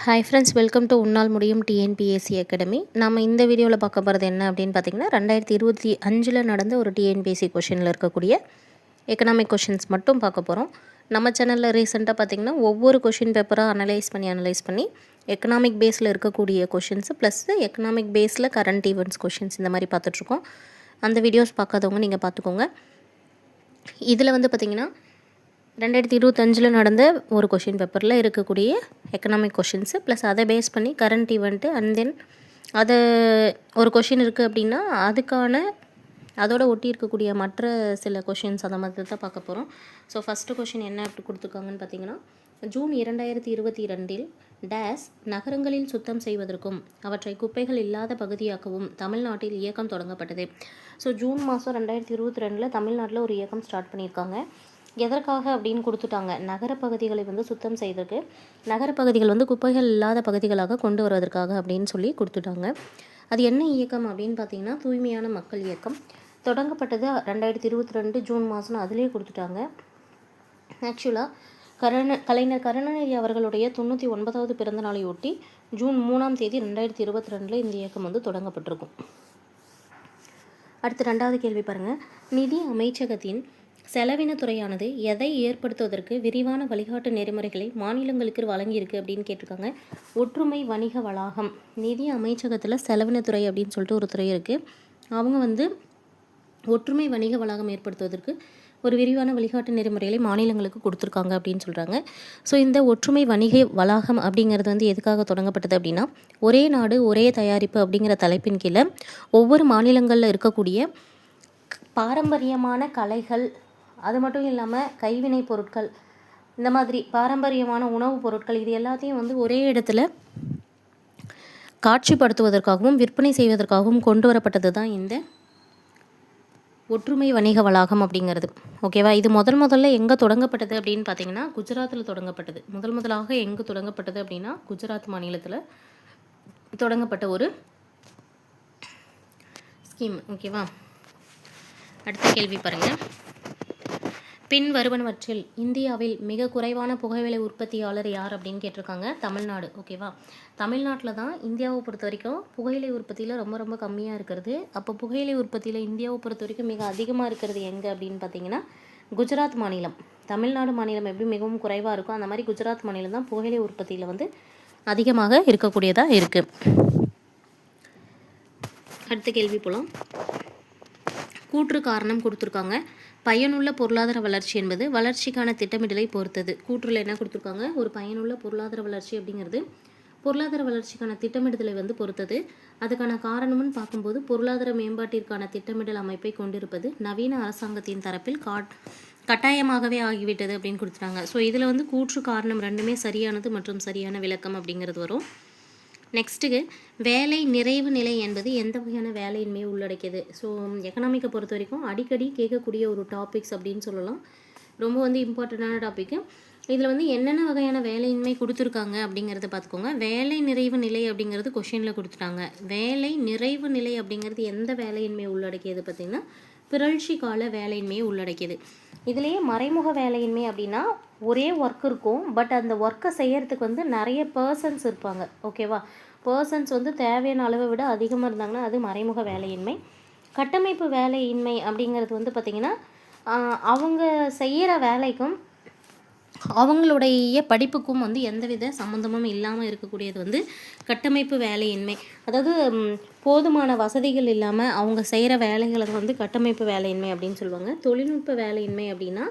Hi friends welcome to உன்னால் முடியும் TNPSC academy நம்ம இந்த வீடியோவில் பார்க்க போகிறது என்ன அப்படின்னு பார்த்தீங்கன்னா ரெண்டாயிரத்தி இருபத்தி அஞ்சில் நடந்த ஒரு டிஎன்பிஎஸ்சி கொஷினில் இருக்கக்கூடிய எக்கனாமிக் கொஷின்ஸ் மட்டும் பார்க்க போகிறோம் நம்ம சேனலில் ரீசெண்டாக பார்த்திங்கன்னா ஒவ்வொரு கொஷின் பேப்பராக அனலைஸ் பண்ணி அனலைஸ் பண்ணி எக்கனாமிக் பேஸில் இருக்கக்கூடிய கொஷின்ஸு ப்ளஸ் எக்கனாமிக் பேஸில் கரண்ட் ஈவெண்ட்ஸ் கொஷின்ஸ் இந்த மாதிரி பார்த்துட்ருக்கோம் அந்த வீடியோஸ் பார்க்காதவங்க நீங்கள் பார்த்துக்கோங்க. இதில் வந்து பார்த்திங்கன்னா ரெண்டாயிரத்தி இருபத்தஞ்சில் நடந்த ஒரு கொஷின் பேப்பரில் இருக்கக்கூடிய எக்கனாமிக் கொஷின்ஸு ப்ளஸ் அதை பேஸ் பண்ணி கரண்ட் ஈவெண்ட்டு அண்ட் தென் அதை ஒரு கொஷின் இருக்குது அப்படின்னா அதுக்கான அதோட ஒட்டி இருக்கக்கூடிய மற்ற சில கொஷின்ஸ் அந்த மாதிரி தான் பார்க்க போகிறோம் ஸோ ஃபஸ்ட்டு கொஷின் என்ன அப்படி கொடுத்துருக்காங்கன்னு பார்த்தீங்கன்னா ஜூன் இரண்டாயிரத்தி இருபத்தி ரெண்டில் டேஸ் நகரங்களில் சுத்தம் செய்வதற்கும் அவற்றை குப்பைகள் இல்லாத பகுதியாக்கவும் தமிழ்நாட்டில் இயக்கம் தொடங்கப்பட்டது. ஸோ ஜூன் மாதம் ரெண்டாயிரத்தி இருபத்தி ரெண்டில் தமிழ்நாட்டில் ஒரு இயக்கம் ஸ்டார்ட் பண்ணியிருக்காங்க. எதற்காக அப்படின்னு கொடுத்துட்டாங்க? நகரப்பகுதிகளை வந்து சுத்தம் செய்ததுக்கு நகரப்பகுதிகள் வந்து குப்பைகள் இல்லாத பகுதிகளாக கொண்டு வருவதற்காக அப்படின்னு சொல்லி கொடுத்துட்டாங்க. அது என்ன இயக்கம் அப்படின்னு பார்த்தீங்கன்னா தூய்மையான மக்கள் இயக்கம். தொடங்கப்பட்டது ரெண்டாயிரத்தி இருபத்தி ரெண்டு ஜூன் மாதம் அதிலே கொடுத்துட்டாங்க. ஆக்சுவலாக கருண கலைஞர் கருணாநிதி அவர்களுடைய தொண்ணூற்றி ஒன்பதாவது பிறந்த நாளையொட்டி ஜூன் மூணாம் தேதி ரெண்டாயிரத்தி இருபத்தி ரெண்டில் இந்த இயக்கம் வந்து தொடங்கப்பட்டிருக்கும். அடுத்து ரெண்டாவது கேள்வி பாருங்கள் நிதி அமைச்சகத்தின் செலவினத்துறையானது எதை ஏற்படுத்துவதற்கு விரிவான வழிகாட்டு நெறிமுறைகளை மாநிலங்களுக்கு வழங்கியிருக்கு அப்படின்னு கேட்டிருக்காங்க. ஒற்றுமை வணிக வளாகம் நிதி அமைச்சகத்தில் செலவினத்துறை அப்படின்னு சொல்லிட்டு ஒரு துறை இருக்குது அவங்க வந்து ஒற்றுமை வணிக வளாகம் ஏற்படுத்துவதற்கு ஒரு விரிவான வழிகாட்டு நெறிமுறைகளை மாநிலங்களுக்கு கொடுத்துருக்காங்க அப்படின்னு சொல்கிறாங்க ஸோ இந்த ஒற்றுமை வணிக வளாகம் அப்படிங்கிறது வந்து எதுக்காக தொடங்கப்பட்டது அப்படின்னா ஒரே நாடு ஒரே தயாரிப்பு அப்படிங்கிற தலைப்பின் கீழே ஒவ்வொரு மாநிலங்களில் இருக்கக்கூடிய பாரம்பரியமான கலைகள் அது மட்டும் இல்லாமல் கைவினை பொருட்கள் இந்த மாதிரி பாரம்பரியமான உணவுப் பொருட்கள் இது எல்லாத்தையும் வந்து ஒரே இடத்துல காட்சிப்படுத்துவதற்காகவும் விற்பனை செய்வதற்காகவும் கொண்டு வரப்பட்டது தான் இந்த ஒற்றுமை வணிக வளாகம் அப்படிங்கிறது. ஓகேவா இது முதல் முதல்ல எங்கே தொடங்கப்பட்டது அப்படின்னு பார்த்தீங்கன்னா குஜராத்தில் தொடங்கப்பட்டது. முதல் முதலாக எங்கே தொடங்கப்பட்டது அப்படின்னா குஜராத் மாநிலத்தில் தொடங்கப்பட்ட ஒரு ஸ்கீம் ஓகேவா அடுத்த கேள்வி பாருங்கள் பின் வருவனவற்றில் இந்தியாவில் மிக குறைவான புகைவிலை உற்பத்தியாளர் யார் அப்படின்னு கேட்டிருக்காங்க தமிழ்நாடு ஓகேவா தமிழ்நாட்டில் தான் இந்தியாவை பொறுத்த வரைக்கும் புகையிலை உற்பத்தியில் ரொம்ப ரொம்ப கம்மியாக இருக்கிறது. அப்போ புகையிலை உற்பத்தியில் இந்தியாவை பொறுத்த வரைக்கும் மிக அதிகமாக இருக்கிறது எங்கே அப்படின்னு பார்த்தீங்கன்னா குஜராத் மாநிலம். தமிழ்நாடு மாநிலம் எப்படி மிகவும் குறைவாக இருக்கும் அந்த மாதிரி குஜராத் மாநிலம் தான் புகையிலை உற்பத்தியில் வந்து அதிகமாக இருக்கக்கூடியதாக இருக்குது அடுத்த கேள்வி போலாம். கூற்று காரணம் கொடுத்துருக்காங்க. பயனுள்ள பொருளாதார வளர்ச்சி என்பது வளர்ச்சிக்கான திட்டமிடலை பொறுத்தது. கூற்றுல என்ன கொடுத்துருக்காங்க? ஒரு பயனுள்ள பொருளாதார வளர்ச்சி அப்படிங்கிறது பொருளாதார வளர்ச்சிக்கான திட்டமிடுதலை வந்து பொறுத்தது. அதுக்கான காரணம்னு பார்க்கும்போது பொருளாதார மேம்பாட்டிற்கான திட்டமிடல் அமைப்பை கொண்டிருப்பது நவீன அரசாங்கத்தின் தரப்பில் காட் கட்டாயமாகவே ஆகிவிட்டது அப்படின்னு கொடுத்துட்டாங்க. ஸோ இதில் வந்து கூற்று காரணம் ரெண்டுமே சரியானது மற்றும் சரியான விளக்கம் அப்படிங்கிறது வரும். நெக்ஸ்ட்டுக்கு வேலை நிறைவு நிலை என்பது எந்த வகையான வேலையின்மையை உள்ளடக்கியது? ஸோ எக்கனாமிக்கை பொறுத்த வரைக்கும் அடிக்கடி கேட்கக்கூடிய ஒரு டாபிக்ஸ் அப்படின்னு சொல்லலாம். ரொம்ப வந்து இம்பார்ட்டண்ட்டான டாப்பிக்கு இதில் வந்து என்னென்ன வகையான வேலையின்மை கொடுத்துருக்காங்க அப்படிங்கிறத பார்த்துக்கோங்க. வேலை நிறைவு நிலை அப்படிங்கிறது கொஷினில் கொடுத்துட்டாங்க. வேலை நிறைவு நிலை அப்படிங்கிறது எந்த வேலையின்மையை உள்ளடக்கியது பார்த்திங்கன்னா பிறழ்ச்சி கால வேலையின்மையை உள்ளடக்கியது. இதுலேயே மறைமுக வேலையின்மை அப்படின்னா ஒரே ஒர்க் இருக்கும். பட் அந்த ஒர்க்கை செய்கிறதுக்கு வந்து நிறைய பர்சன்ஸ் இருப்பாங்க. ஓகேவா பர்சன்ஸ் வந்து தேவையான அளவை விட அதிகமாக இருந்தாங்கன்னா அது மறைமுக வேலையின்மை. கட்டமைப்பு வேலையின்மை அப்படிங்கிறது வந்து பார்த்திங்கன்னா அவங்க செய்கிற வேலைக்கும் அவங்களுடைய படிப்புக்கும் வந்து எந்தவித சம்மந்தமும் இல்லாமல் இருக்கக்கூடியது வந்து கட்டமைப்பு வேலையின்மை. அதாவது போதுமான வசதிகள் இல்லாமல் அவங்க செய்கிற வேலைகளை வந்து கட்டமைப்பு வேலையின்மை அப்படின்னு சொல்லுவாங்க. தொழில்நுட்ப வேலையின்மை அப்படின்னா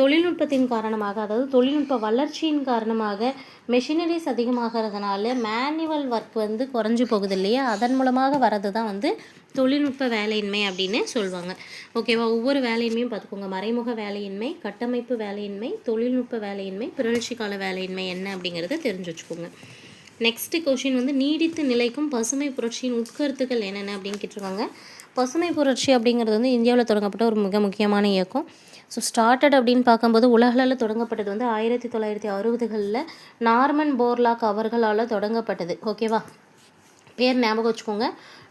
தொழில்நுட்பத்தின் காரணமாக அதாவது தொழில்நுட்ப வளர்ச்சியின் காரணமாக மெஷினரிஸ் அதிகமாகிறதுனால மேனுவல் ஒர்க் வந்து குறைஞ்சி போகுது இல்லையா? அதன் மூலமாக வர்றது தான் வந்து தொழில்நுட்ப வேலையின்மை அப்படின்னு சொல்லுவாங்க ஓகேவா ஒவ்வொரு வேலையுமே பார்த்துக்கோங்க. மறைமுக வேலையின்மை கட்டமைப்பு வேலையின்மை தொழில்நுட்ப வேலையின்மை பிறழ்ச்சி கால வேலையின்மை என்ன அப்படிங்கிறத தெரிஞ்சு வச்சுக்கோங்க. நெக்ஸ்ட் கொஷின் வந்து நீடித்து நிலைக்கும் பசுமை புரட்சியின் உட்கருத்துக்கள் என்னென்ன அப்படின்னு கேட்டிருக்காங்க. பசுமை புரட்சி அப்படிங்கிறது வந்து இந்தியாவில் தொடங்கப்பட்ட ஒரு மிக முக்கியமான இயக்கம். ஸோ ஸ்டார்டட் அப்படின்னு பார்க்கும்போது உலகளவில் தொடங்கப்பட்டது வந்து ஆயிரத்தி தொள்ளாயிரத்தி அறுபதுகளில் நார்மன் போர்லாக் அவர்களால் தொடங்கப்பட்டது. ஓகேவா பேர் ஞாபகம் வச்சுக்கோங்க.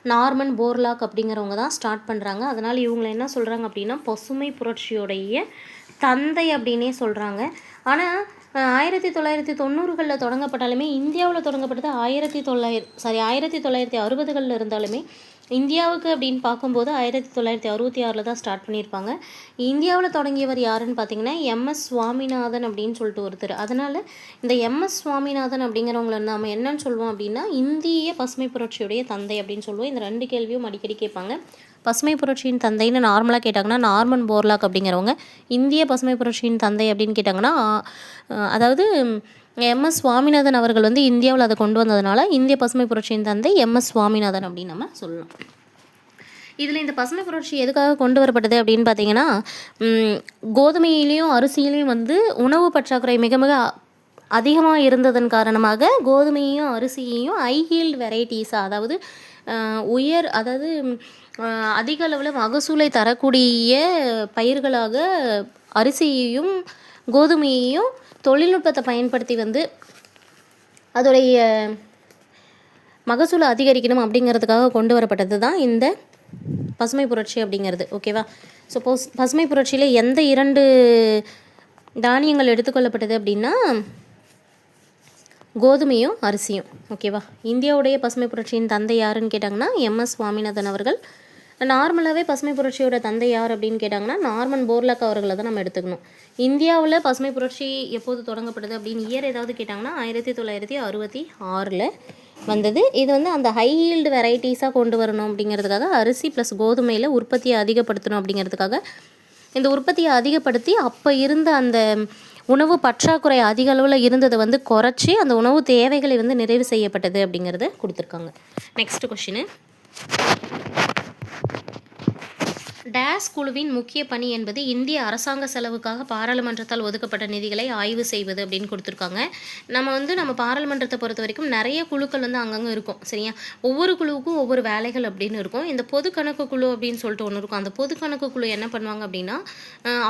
நார்மன் போர்லாக் அப்படிங்கிறவங்க தான் ஸ்டார்ட் பண்ணுறாங்க அதனால் இவங்களை என்ன சொல்கிறாங்க அப்படின்னா பசுமை புரட்சியோடைய தந்தை அப்படின்னே சொல்கிறாங்க ஆனால் ஆயிரத்தி தொள்ளாயிரத்தி தொண்ணூறுகளில் தொடங்கப்பட்டாலுமே இந்தியாவில் தொடங்கப்பட்டது ஆயிரத்தி தொள்ளாயிரத்தி சாரி ஆயிரத்தி தொள்ளாயிரத்தி அறுபதுகளில் இருந்தாலுமே இந்தியாவுக்கு அப்படின்னு பார்க்கும்போது ஆயிரத்தி தொள்ளாயிரத்தி அறுபத்தி ஆறில் தான் ஸ்டார்ட் பண்ணியிருப்பாங்க. இந்தியாவில் தொடங்கியவர் யாருன்னு பார்த்தீங்கன்னா எம்எஸ் சுவாமிநாதன் அப்படின்னு சொல்லிட்டு ஒருத்தர். அதனால் இந்த எம்எஸ் சுவாமிநாதன் அப்படிங்கிறவங்கள நாம் என்னன்னு சொல்லுவோம் அப்படின்னா இந்திய பசுமை புரட்சியுடைய தந்தை அப்படின்னு சொல்லுவோம். இந்த ரெண்டு கேள்வியும் அடிக்கடி கேட்பாங்க. பசுமை புரட்சியின் தந்தைன்னு நார்மலாக கேட்டாங்கன்னா நார்மன் போர்லாக் அப்படிங்கிறவங்க இந்திய பசுமை புரட்சியின் தந்தை அப்படின்னு கேட்டாங்கன்னா அதாவது அதாவது எம்எஸ் சுவாமிநாதன் அவர்கள் வந்து இந்தியாவில் அதை கொண்டு வந்ததுனால இந்திய பசுமை புரட்சியின் தந்தை எம்எஸ் சுவாமிநாதன் அப்படின்னு நம்ம சொல்லலாம் இதில் இந்த பசுமை புரட்சி எதுக்காக கொண்டு வரப்பட்டது அப்படின்னு பார்த்தீங்கன்னா கோதுமையிலையும் அரிசியிலையும் வந்து உணவு பற்றாக்குறை மிக மிக அதிகமாக இருந்ததன் காரணமாக கோதுமையையும் அரிசியையும் ஐ ஹீல்டு வெரைட்டிஸாக அதாவது உயர் அதாவது அதிக அளவில் மகசூலை தரக்கூடிய பயிர்களாக அரிசியையும் கோதுமையையும் தொழில்நுட்பத்தை பயன்படுத்தி வந்து அதோடைய மகசூலை அதிகரிக்கணும் அப்படிங்கிறதுக்காக கொண்டு வரப்பட்டது தான் இந்த பசுமை புரட்சி அப்படிங்கிறது. ஓகேவா ஸோ பசுமை புரட்சியில் எந்த இரண்டு தானியங்கள் எடுத்துக்கொள்ளப்பட்டது அப்படின்னா கோதுமையும் அரிசியும். ஓகேவா இந்தியாவுடைய பசுமை புரட்சியின் தந்தை யாருன்னு கேட்டாங்கன்னா எம்எஸ் சுவாமிநாதன் அவர்கள். நார்மலாகவே பசுமை புரட்சியோட தந்தை யார் அப்படின்னு கேட்டாங்கன்னா நார்மன் போர்லக் அவர்களை தான் நம்ம எடுத்துக்கணும். இந்தியாவில் பசுமை புரட்சி எப்போது தொடங்கப்படுது அப்படின்னு இயர் ஏதாவது கேட்டாங்கன்னா ஆயிரத்தி தொள்ளாயிரத்தி அறுபத்தி ஆறில் வந்தது. இது வந்து அந்த ஹை ஹீல்டு வெரைட்டிஸாக கொண்டு வரணும் அப்படிங்கிறதுக்காக அரிசி ப்ளஸ் கோதுமையில் உற்பத்தியை அதிகப்படுத்தணும் அப்படிங்கிறதுக்காக. இந்த உற்பத்தியை அதிகப்படுத்தி அப்போ இருந்த அந்த உணவு பற்றாக்குறை அதிக அளவில் இருந்ததை வந்து குறைச்சி அந்த உணவு தேவைகளை வந்து நிறைவு செய்யப்பட்டது அப்படிங்கிறத கொடுத்துருக்காங்க. நெக்ஸ்ட் கொஷினு டேஸ் குழுவின் முக்கிய பணி என்பது இந்திய அரசாங்க செலவுக்காக பாராளுமன்றத்தால் ஒதுக்கப்பட்ட நிதிகளை ஆய்வு செய்வது அப்படின்னு கொடுத்துருக்காங்க. நம்ம வந்து நம்ம பாராளுமன்றத்தை பொறுத்த வரைக்கும் நிறைய குழுக்கள் வந்து அங்கங்கே இருக்கும் சரியா? ஒவ்வொரு குழுவுக்கும் ஒவ்வொரு வேலைகள் அப்படின்னு இருக்கும். இந்த பொது கணக்கு குழு அப்படின்னு சொல்லிட்டு ஒன்று இருக்கும். அந்த பொது கணக்கு குழு என்ன பண்ணுவாங்க அப்படின்னா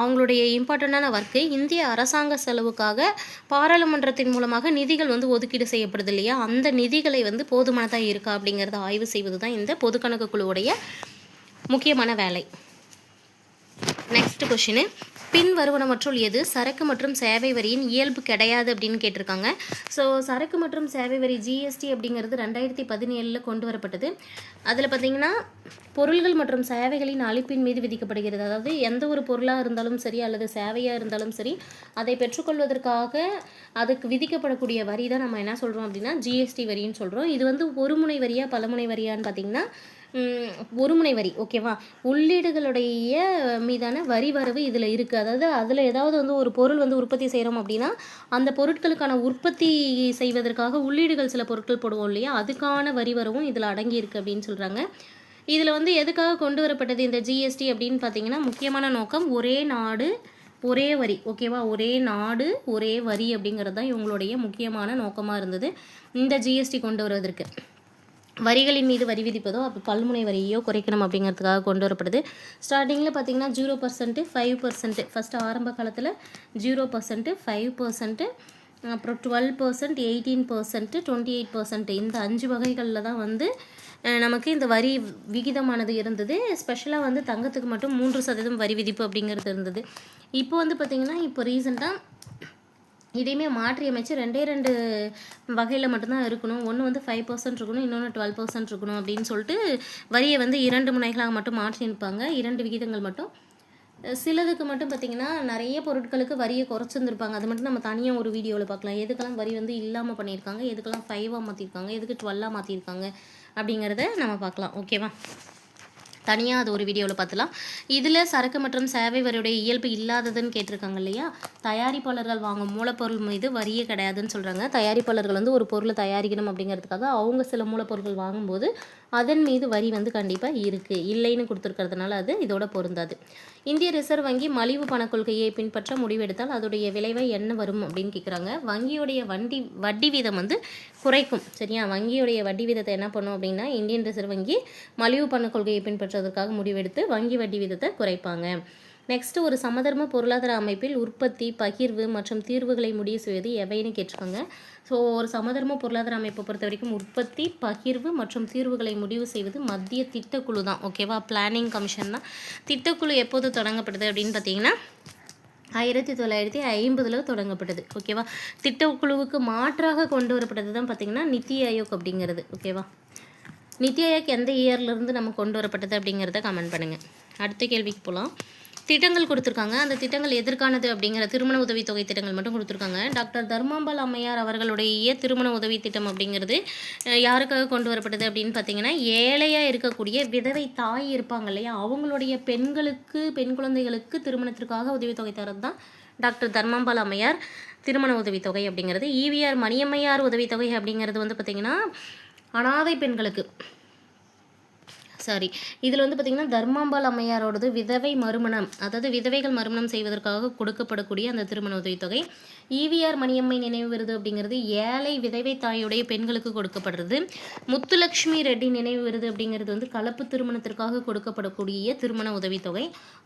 அவங்களுடைய இம்பார்ட்டண்ட்டான ஒர்க்கு இந்திய அரசாங்க செலவுக்காக பாராளுமன்றத்தின் மூலமாக நிதிகள் வந்து ஒதுக்கீடு செய்யப்படுது இல்லையா? அந்த நிதிகளை வந்து போதுமானதாக இருக்கா அப்படிங்கிறத ஆய்வு செய்வது தான் இந்த பொது கணக்கு குழுவுடைய முக்கியமான வேலை. நெக்ஸ்ட் கொஷினு பின் வருவனவற்றுள் எது? சரக்கு மற்றும் சேவை வரியின் இயல்பு கிடையாது அப்படின்னு கேட்டிருக்காங்க. ஸோ சரக்கு மற்றும் சேவை வரி ஜிஎஸ்டி அப்படிங்கிறது ரெண்டாயிரத்தி பதினேழில் கொண்டு வரப்பட்டது. அதில் பார்த்தீங்கன்னா பொருள்கள் மற்றும் சேவைகளின் அளிப்பின் மீது விதிக்கப்படுகிறது. அதாவது எந்த ஒரு பொருளாக இருந்தாலும் சரி அல்லது சேவையாக இருந்தாலும் சரி அதை பெற்றுக்கொள்வதற்காக அதுக்கு விதிக்கப்படக்கூடிய வரி தான் நம்ம என்ன சொல்கிறோம் அப்படின்னா ஜிஎஸ்டி வரின்னு சொல்கிறோம் இது வந்து ஒரு முனை வரியா பலமுனை வரியான்னு பார்த்தீங்கன்னா ஒரு ஒருமுனை வரி ஓகேவா உள்ளீடுகளுடைய மீதான வரி வரவு இதில் இருக்குது அதாவது அதில் ஏதாவது வந்து ஒரு பொருள் வந்து உற்பத்தி செய்கிறோம் அப்படின்னா அந்த பொருட்களுக்கான உற்பத்தி செய்வதற்காக உள்ளீடுகள் சில பொருட்கள் போடுவோம் இல்லையா? அதுக்கான வரி வரவும் இதில் அடங்கியிருக்கு அப்படின்னு சொல்கிறாங்க இதில் வந்து எதுக்காக கொண்டு வரப்பட்டது இந்த ஜிஎஸ்டி அப்படின்னு பார்த்தீங்கன்னா முக்கியமான நோக்கம் ஒரே நாடு ஒரே வரி ஓகேவா ஒரே நாடு ஒரே வரி அப்படிங்கிறது தான் இவங்களுடைய முக்கியமான நோக்கமாக இருந்தது இந்த ஜிஎஸ்டி கொண்டு வருவதற்கு. வரிகளின் மீது வரி விதிப்பதோ அப்போ பல்முனை வரியோ குறைக்கணும் அப்படிங்கிறதுக்காக கொண்டு வரப்படுது. ஸ்டார்டிங்கில் பார்த்தீங்கன்னா zero percent five percent first ஆரம்ப காலத்தில் ஜீரோ பர்சன்ட்டு ஃபைவ் பர்சன்ட்டு அப்புறம் twelve percent eighteen percent twenty eight percent இந்த அஞ்சு வகைகளில் தான் வந்து நமக்கு இந்த வரி விகிதமானது இருந்தது. ஸ்பெஷலாக வந்து தங்கத்துக்கு மட்டும் மூன்று சதவீதம் வரி விதிப்பு அப்படிங்கிறது இருந்தது. இப்போ வந்து பார்த்திங்கன்னா இப்போ ரீசெண்டாக இதையுமே மாற்றி அமைச்சு ரெண்டே ரெண்டு வகையில் மட்டும்தான் இருக்கணும். ஒன்று வந்து ஃபைவ் பர்சன்ட் இருக்கணும் இன்னொன்று டுவெல் பர்சன்ட் இருக்கணும் அப்படின்னு சொல்லிட்டு வரியை வந்து இரண்டு முனைகளாக மட்டும் மாற்றி நிற்பாங்க. இரண்டு விகிதங்கள் மட்டும். சிலதுக்கு மட்டும் பார்த்திங்கன்னா நிறைய பொருட்களுக்கு வரியை குறைச்சிருந்துருப்பாங்க. அது மட்டும் நம்ம தனியாக ஒரு வீடியோவில் பார்க்கலாம். எதுக்கெல்லாம் வரி வந்து இல்லாமல் பண்ணியிருக்காங்க? எதுக்கெல்லாம் ஃபைவாக மாற்றிருக்காங்க எதுக்கு டுவெல்லாக மாற்றிருக்காங்க அப்படிங்கிறத நம்ம பார்க்கலாம். ஓகேவா தனியாக அது ஒரு வீடியோவில் பார்த்துலாம். இதில் சரக்கு மற்றும் சேவை வரியுடைய இயல்பு இல்லாததுன்னு கேட்டிருக்காங்க இல்லையா? தயாரிப்பாளர்கள் வாங்கும் மூலப்பொருள் மீது வரியே கிடையாதுன்னு சொல்கிறாங்க தயாரிப்பாளர்கள் வந்து ஒரு பொருளை தயாரிக்கணும் அப்படிங்கிறதுக்காக அவங்க சில மூலப்பொருட்கள் வாங்கும்போது அதன் மீது வரி வந்து கண்டிப்பாக இருக்குது இல்லைன்னு கொடுத்துருக்கறதுனால அது இதோட பொருந்தாது. இந்திய ரிசர்வ் வங்கி மலிவு பணக் கொள்கையை பின்பற்ற முடிவெடுத்தால் அதோடைய விளைவை என்ன வரும் அப்படின்னு கேட்குறாங்க வங்கியோடைய வண்டி வட்டி வீதம் வந்து குறைக்கும். சரியா? வங்கியுடைய வட்டி வீதத்தை என்ன பண்ணும் அப்படின்னா இந்தியன் ரிசர்வ் வங்கி மலிவு பணக் கொள்கையை பின்பற்றுவதற்காக முடிவெடுத்து வங்கி வட்டி வீதத்தை குறைப்பாங்க. நெக்ஸ்ட் ஒரு சமதர்ம பொருளாதார அமைப்பில் உற்பத்தி பகிர்வு மற்றும் தீர்வுகளை முடிவு செய்வது எவைன்னு கேட்டிருக்காங்க. ஸோ ஒரு சமதர்ம பொருளாதார அமைப்பை பொறுத்த வரைக்கும் உற்பத்தி பகிர்வு மற்றும் தீர்வுகளை முடிவு செய்வது மத்திய திட்டக்குழு தான். ஓகேவா பிளானிங் கமிஷன் தான். திட்டக்குழு எப்போது தொடங்கப்படுது அப்படின்னு பார்த்தீங்கன்னா ஆயிரத்தி தொள்ளாயிரத்தி ஐம்பதில் தொடங்கப்பட்டது ஓகேவா திட்டக்குழுவுக்கு மாற்றாக கொண்டு வரப்பட்டது தான் பார்த்திங்கன்னா நித்தி ஆயோக் அப்படிங்கிறது. ஓகேவா நித்தி ஆயோக் எந்த இயர்லேருந்து நம்ம கொண்டு வரப்பட்டது அப்படிங்கிறத கமெண்ட் பண்ணுங்கள் அடுத்த கேள்விக்கு போகலாம் திட்டங்கள் கொடுத்துருக்காங்க. அந்த திட்டங்கள் எதற்கானது அப்படிங்கிற திருமண உதவி தொகை திட்டங்கள் மட்டும் கொடுத்துருக்காங்க. டாக்டர் தர்மாம்பால் அம்மையார் அவர்களுடைய திருமண உதவி திட்டம் அப்படிங்கிறது யாருக்காக கொண்டு வரப்பட்டது அப்படின்னு பார்த்தீங்கன்னா ஏழையாக இருக்கக்கூடிய விதவை தாய் இருப்பாங்க இல்லையா? அவங்களுடைய பெண்களுக்கு பெண் குழந்தைகளுக்கு திருமணத்திற்காக உதவித்தொகை தரது தான் டாக்டர் தர்மாம்பால் அம்மையார் திருமண உதவித்தொகை அப்படிங்கிறது. ஈவிஆர் மணியம்மையார் உதவித்தொகை அப்படிங்கிறது வந்து பார்த்திங்கன்னா அனாதை பெண்களுக்கு. சாரி இதில் வந்து பார்த்திங்கன்னா தர்மாம்பாள் அம்மையாரோடது விதவை மறுமணம் அதாவது விதவைகள் மறுமணம் செய்வதற்காக கொடுக்கப்படக்கூடிய அந்த திருமண உதவித்தொகை. ஈவிஆர் மணியம்மை நினைவு விருது அப்படிங்கிறது ஏழை விதவை தாயுடைய பெண்களுக்கு கொடுக்கப்படுறது. முத்துலட்சுமி ரெட்டி நினைவு விருது அப்படிங்கிறது வந்து கலப்பு திருமணத்திற்காக கொடுக்கப்படக்கூடிய திருமண உதவித்தொகை.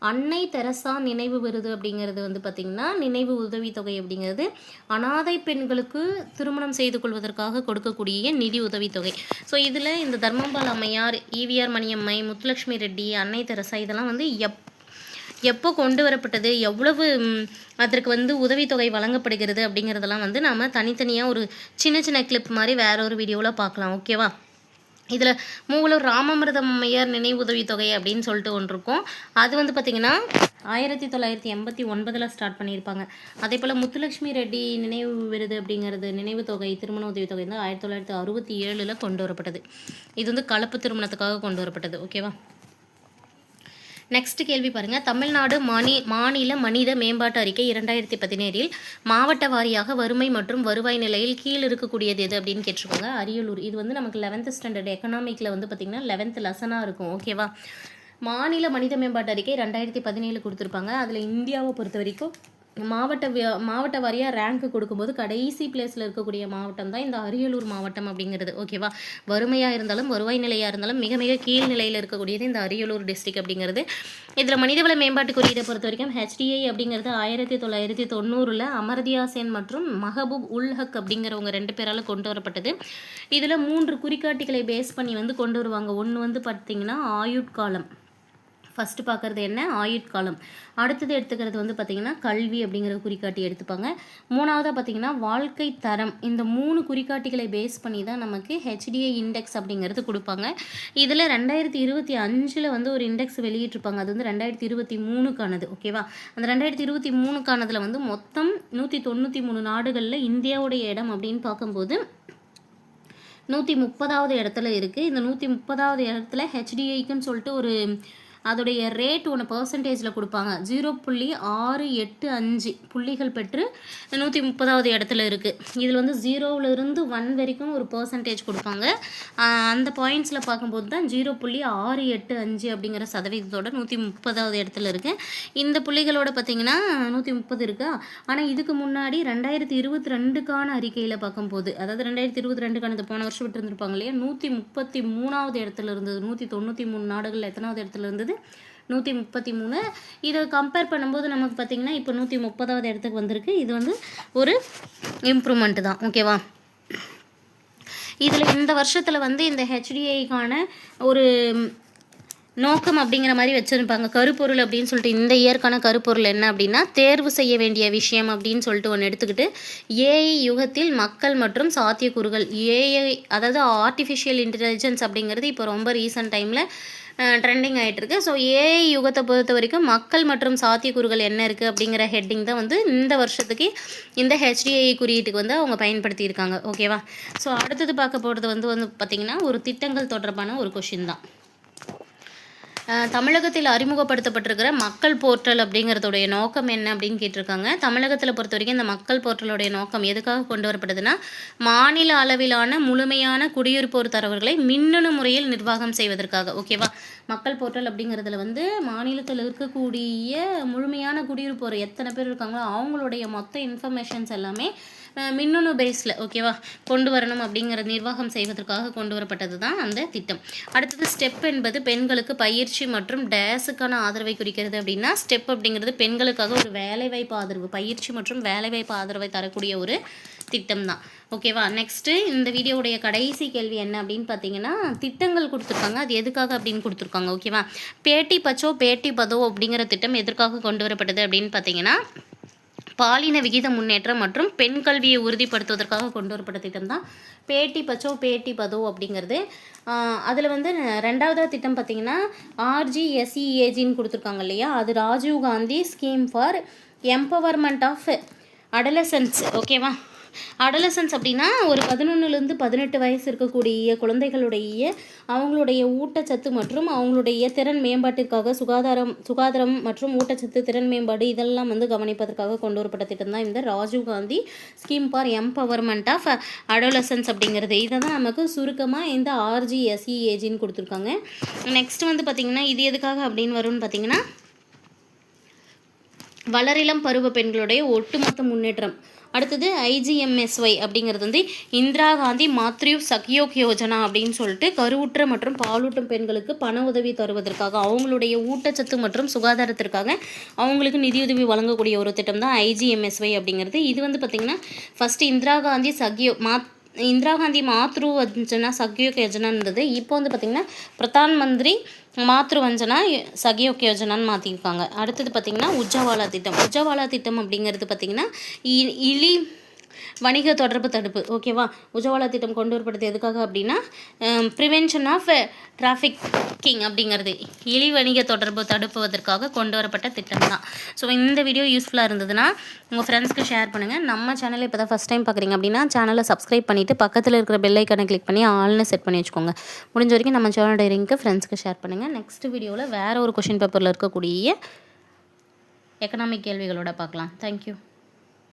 அன்னை தெரசா நினைவு விருது அப்படிங்கிறது வந்து பார்த்திங்கன்னா நினைவு உதவித்தொகை அப்படிங்கிறது. அனாதை பெண்களுக்கு திருமணம் செய்து கொள்வதற்காக கொடுக்கக்கூடிய நிதி உதவித்தொகை. ஸோ இதில் இந்த தர்மம்பால் அம்மையார் ஈவிஆர் மணியம்மை முத்துலட்சுமி ரெட்டி அன்னை தெரசா இதெல்லாம் வந்து எப் எப்போ கொண்டு வரப்பட்டது எவ்வளவு அதற்கு வந்து உதவித்தொகை வழங்கப்படுகிறது அப்படிங்கிறதெல்லாம் வந்து நாம் தனித்தனியாக ஒரு சின்ன சின்ன கிளிப் மாதிரி வேற ஒரு வீடியோவில் பார்க்கலாம். ஓகேவா இதில் மூவலூர் ராமமிருதம் அம்மையார் நினைவு உதவித்தொகை அப்படின்னு சொல்லிட்டு ஒன்று இருக்கும். அது வந்து பார்த்திங்கன்னா ஆயிரத்தி தொள்ளாயிரத்தி எண்பத்தி ஒன்பதில் ஸ்டார்ட் பண்ணியிருப்பாங்க. அதே போல் முத்துலட்சுமி ரெட்டி நினைவு விருது அப்படிங்கிறது நினைவு தொகை திருமண உதவித்தொகை வந்து ஆயிரத்தி தொள்ளாயிரத்தி அறுபத்தி ஏழில் கொண்டு வரப்பட்டது. இது வந்து கலப்பு திருமணத்துக்காக கொண்டு வரப்பட்டது. ஓகேவா நெக்ஸ்ட் கேள்வி பாருங்கள் தமிழ்நாடு மாநி மாநில மனித மேம்பாட்டு அறிக்கை இரண்டாயிரத்தி பதினேழில் மாவட்ட வாரியாக வறுமை மற்றும் வருவாய் நிலையில் கீழ் இருக்கக்கூடியது எது அப்படின்னு கேட்டிருக்கோங்க. அரியலூர். இது வந்து நமக்கு லெவன்த் ஸ்டாண்டர்ட் எக்கனாமிக்கில் வந்து பார்த்திங்கன்னா லெவன்த் லெசனாக இருக்கும். ஓகேவா மாநில மனித மேம்பாட்டு அறிக்கை ரெண்டாயிரத்தி பதினேழு கொடுத்துருப்பாங்க. அதில் இந்தியாவை பொறுத்த வரைக்கும் மாவட்ட வியா- மாவட்ட வாரியாக ரேங்க் கொடுக்கும்போது கடைசி பிளேஸில் இருக்கக்கூடிய மாவட்டம் தான் இந்த அரியலூர் மாவட்டம் அப்படிங்கிறது. ஓகேவா வறுமையாக இருந்தாலும் வருவாய் நிலையாக இருந்தாலும் மிக மிக கீழ் நிலையில் இருக்கக்கூடியது இந்த அரியலூர் டிஸ்ட்ரிக்ட் அப்படிங்கிறது. இதில் மனிதவள மேம்பாட்டு குறியீடை பொறுத்த வரைக்கும் ஹெச்டிஐ அப்படிங்கிறது ஆயிரத்தி தொள்ளாயிரத்தி தொண்ணூறில் அமர்தியா சென் மற்றும் மஹபூப் உல் ஹக் அப்படிங்கிறவங்க ரெண்டு பேரால் கொண்டு வரப்பட்டது. இதில் மூன்று குறிகாட்டிகளை பேஸ் பண்ணி வந்து கொண்டு வருவாங்க. ஒன்று வந்து பார்த்திங்கன்னா ஆயுட்காலம். ஃபஸ்ட்டு பார்க்குறது என்ன? ஆயுட்காலம் அடுத்தது எடுத்துக்கிறது வந்து பார்த்திங்கன்னா கல்வி அப்படிங்கிற குறிகாட்டி எடுத்துப்பாங்க. மூணாவதாக பார்த்திங்கன்னா வாழ்க்கை தரம். இந்த மூணு குறிகாட்டிகளை பேஸ் பண்ணி தான் நமக்கு ஹெச்டிஐ இண்டெக்ஸ் அப்படிங்கிறது கொடுப்பாங்க. இதில் ரெண்டாயிரத்தி இருபத்தி அஞ்சில் வந்து ஒரு இண்டெக்ஸ் வெளியிட்டிருப்பாங்க. அது வந்து ரெண்டாயிரத்தி இருபத்தி மூணுக்கானது ஓகேவா அந்த ரெண்டாயிரத்தி இருபத்தி மூணுக்கானதில் வந்து மொத்தம் நூற்றி தொண்ணூற்றி மூணு நாடுகளில் இந்தியாவுடைய இடம் அப்படின்னு பார்க்கும்போது நூற்றி முப்பதாவது இடத்துல இருக்குது இந்த நூற்றி முப்பதாவது இடத்துல ஹெச்டிஐக்குன்னு சொல்லிட்டு ஒரு அதோடைய ரேட் ஒன்று பர்சன்டேஜில் கொடுப்பாங்க. ஜீரோ புள்ளி ஆறு எட்டு அஞ்சு புள்ளிகள் பெற்று நூற்றி முப்பதாவது இடத்துல இருக்குது இதில் வந்து ஜீரோவிலிருந்து ஒன் வரைக்கும் ஒரு பர்சன்டேஜ் கொடுப்பாங்க. அந்த பாயிண்ட்ஸில் பார்க்கும்போது தான் ஜீரோ புள்ளி ஆறு எட்டு அஞ்சு அப்படிங்கிற சதவீதத்தோட நூற்றி முப்பதாவது இடத்துல இருக்குது இந்த புள்ளிகளோட பார்த்தீங்கன்னா நூற்றி முப்பது இருக்கா? ஆனால் இதுக்கு முன்னாடி ரெண்டாயிரத்தி இருபத்தி ரெண்டுக்கான அறிக்கையில் பார்க்கும்போது அதாவது ரெண்டாயிரத்தி இருபத்தி ரெண்டுக்கான இந்த போன வருஷம் விட்டுருந்துருப்பாங்க இல்லையா? நூற்றி முப்பத்தி மூணாவது இடத்துல இருந்தது. நூற்றி தொண்ணூற்றி மூணு நாடுகளில் எத்தனாவது இடத்துல இருந்தது? நூற்றி முப்பத்தி மூணு. இதை கம்பேர் பண்ணும்போது நமக்கு பார்த்திங்கன்னா இப்போ நூற்றி முப்பதாவது இடத்துக்கு வந்திருக்கு. இது வந்து ஒரு இம்ப்ரூவ்மெண்ட் தான். ஓகேவா இதில் இந்த வருஷத்தில் வந்து இந்த ஹெச்டிஐக்கான ஒரு நோக்கம் அப்படிங்கிற மாதிரி வச்சுருப்பாங்க. கருப்பொருள் அப்படின்னு சொல்லிட்டு இந்த இயற்கான கருப்பொருள் என்ன அப்படின்னா தேர்வு செய்ய வேண்டிய விஷயம் அப்படின்னு சொல்லிட்டு ஒன்று எடுத்துக்கிட்டு ஏஐ யுகத்தில் மக்கள் மற்றும் சாத்தியக்கூறுகள் ஏஐ அதாவது ஆர்டிஃபிஷியல் இன்டெலிஜென்ஸ் அப்படிங்கிறது இப்போ ரொம்ப ரீசன்ட் டைமில் ட்ரெண்டிங் ஆகிட்டுருக்கு ஸோ ஏஐ யுகத்தை பொறுத்த வரைக்கும் மக்கள் மற்றும் சாத்தியக்கூறுகள் என்ன இருக்குது அப்படிங்கிற ஹெட்டிங் தான் வந்து இந்த வருஷத்துக்கு இந்த ஹெச்டிஐ குறியீட்டுக்கு வந்து அவங்க பயன்படுத்தியிருக்காங்க. ஓகேவா ஸோ அடுத்தது பார்க்க போகிறது வந்து வந்து பார்த்திங்கன்னா ஒரு திட்டங்கள் தொடர்பான ஒரு கொஷின் தான். தமிழகத்தில் அறிமுகப்படுத்தப்பட்டிருக்கிற மக்கள் போர்ட்டல் அப்படிங்கிறதுடைய நோக்கம் என்ன அப்படின்னு கேட்டிருக்காங்க. தமிழகத்தில் பொறுத்த வரைக்கும் இந்த மக்கள் போர்ட்டலுடைய நோக்கம் எதுக்காக கொண்டு வரப்படுதுன்னா மாநில அளவிலான முழுமையான குடியிருப்போர் தரவர்களை மின்னணு முறையில் நிர்வாகம் செய்வதற்காக. ஓகேவா மக்கள் போர்ட்டல் அப்படிங்கிறதுல வந்து மாநிலத்தில் இருக்கக்கூடிய முழுமையான குடியிருப்போர் எத்தனை பேர் இருக்காங்களோ அவங்களுடைய மொத்த இன்ஃபர்மேஷன்ஸ் எல்லாமே மின்னணு பேஸில் ஓகேவா கொண்டு வரணும் அப்படிங்கிற நிர்வாகம் செய்வதற்காக கொண்டு வரப்பட்டது தான் அந்த திட்டம். அடுத்தது ஸ்டெப் என்பது பெண்களுக்கு பயிற்சி மற்றும் டேஸுக்கான ஆதரவை குறிக்கிறது அப்படின்னா ஸ்டெப் அப்படிங்கிறது பெண்களுக்காக ஒரு வேலைவாய்ப்பு ஆதரவு பயிற்சி மற்றும் வேலைவாய்ப்பு ஆதரவை தரக்கூடிய ஒரு திட்டம் தான் ஓகேவா? நெக்ஸ்ட்டு இந்த வீடியோவுடைய கடைசி கேள்வி என்ன அப்படின்னு பார்த்தீங்கன்னா திட்டங்கள் கொடுத்துருக்காங்க. அது எதுக்காக அப்படின்னு கொடுத்துருக்காங்க ஓகேவா? பேட்டி பச்சோ பேட்டி பதோ அப்படிங்கிற திட்டம் எதற்காக கொண்டு வரப்பட்டது அப்படின்னு பார்த்தீங்கன்னா பாலின விகித முன்னேற்றம் மற்றும் பெண் கல்வியை உறுதிப்படுத்துவதற்காக கொண்டு வரப்பட்ட திட்டம் தான் பேட்டி பச்சோ பேட்டி பதோ அப்படிங்கிறது. அதில் வந்து ரெண்டாவதாக திட்டம் பார்த்திங்கன்னா ஆர்ஜிஎஸ்இஏஜின்னு கொடுத்துருக்காங்க இல்லையா? அது Rajiv Gandhi scheme for empowerment of adolescents ஓகேவா? அடலசன்ஸ் அப்படின்னா ஒரு பதினொன்றுலேருந்து பதினெட்டு வயசு இருக்கக்கூடிய குழந்தைகளுடைய அவங்களுடைய ஊட்டச்சத்து மற்றும் அவங்களுடைய திறன் மேம்பாட்டிற்காக சுகாதாரம் சுகாதாரம் மற்றும் ஊட்டச்சத்து திறன் மேம்பாடு இதெல்லாம் வந்து கவனிப்பதற்காக கொண்டு வரப்பட்ட திட்டம் தான் இந்த Rajiv Gandhi scheme for empowerment of adolescents அப்படிங்கிறது. இதை தான் நமக்கு சுருக்கமாக இந்த ஆர்ஜிஎஸ்இஏஜின்னு கொடுத்துருக்காங்க. நெக்ஸ்ட் வந்து பார்த்திங்கன்னா இது எதுக்காக அப்படின்னு வரும்னு பார்த்தீங்கன்னா வளரிளம் பருவ பெண்களுடைய ஒட்டுமொத்த முன்னேற்றம். அடுத்தது ஐஜிஎம்எஸ்ஒய் அப்படிங்கிறது வந்து இந்திரா காந்தி மாத்ரிவ் சக்யோக் யோஜனா அப்படின்னு சொல்லிட்டு கருவுற்ற மற்றும் பாலூட்டும் பெண்களுக்கு பண உதவி தருவதற்காக அவங்களுடைய ஊட்டச்சத்து மற்றும் சுகாதாரத்திற்காக அவங்களுக்கு நிதியுதவி வழங்கக்கூடிய ஒரு திட்டம் தான் ஐஜிஎம்எஸ்ஒய் அப்படிங்கிறது. இது வந்து பார்த்திங்கன்னா ஃபஸ்ட்டு இந்திரா காந்தி சக்யோ மாத் இந்திரா காந்தி மாத்ரு வஞ்சனா சக்யோக் யோஜனான்றது. இப்போ வந்து பார்த்திங்கன்னா பிரதான் மந்திரி மாத்ருவஞ்சனா சகயோக் யோஜனான்னு மாற்றிருக்காங்க அடுத்தது பார்த்திங்கன்னா உஜ்ஜவாலா திட்டம். உஜ்ஜவாலா திட்டம் அப்படிங்கிறது பார்த்திங்கன்னா இ- இழி வணிக தொடர்பு தடுப்பு. ஓகேவா உஜவாலா திட்டம் கொண்டு வரப்படுது எதுக்காக அப்படின்னா ப்ரிவென்ஷன் ஆஃப் டிராஃபிக்கிங் அப்படிங்கிறது. இழி வணிக தொடர்பு தடுப்புவதற்காக கொண்டு வரப்பட்ட திட்டம் தான். ஸோ இந்த வீடியோ யூஸ்ஃபுல்லாக இருந்ததுன்னா உங்கள் ஃப்ரெண்ட்ஸ்க்கு ஷேர் பண்ணுங்கள் நம்ம சேனலை இப்போ தான் ஃபஸ்ட் டைம் பார்க்குறீங்க அப்படின்னா சேனலை சப்ஸ்கிரைப் பண்ணிவிட்டு பக்கத்தில் இருக்கிற பெல் ஐக்கனை கிளிக் பண்ணி ஆல்னு செட் பண்ணி வச்சுக்கோங்க. முடிஞ்ச வரைக்கும் நம்ம சேனலோட லிங்க்கு ஃப்ரெண்ட்ஸ்க்கு ஷேர் பண்ணுங்கள் நெக்ஸ்ட் வீடியோவில் வேறு ஒரு கொஷின் பேப்பரில் இருக்கக்கூடிய எக்கனாமிக் கேள்விகளோட பார்க்கலாம் தேங்க்யூ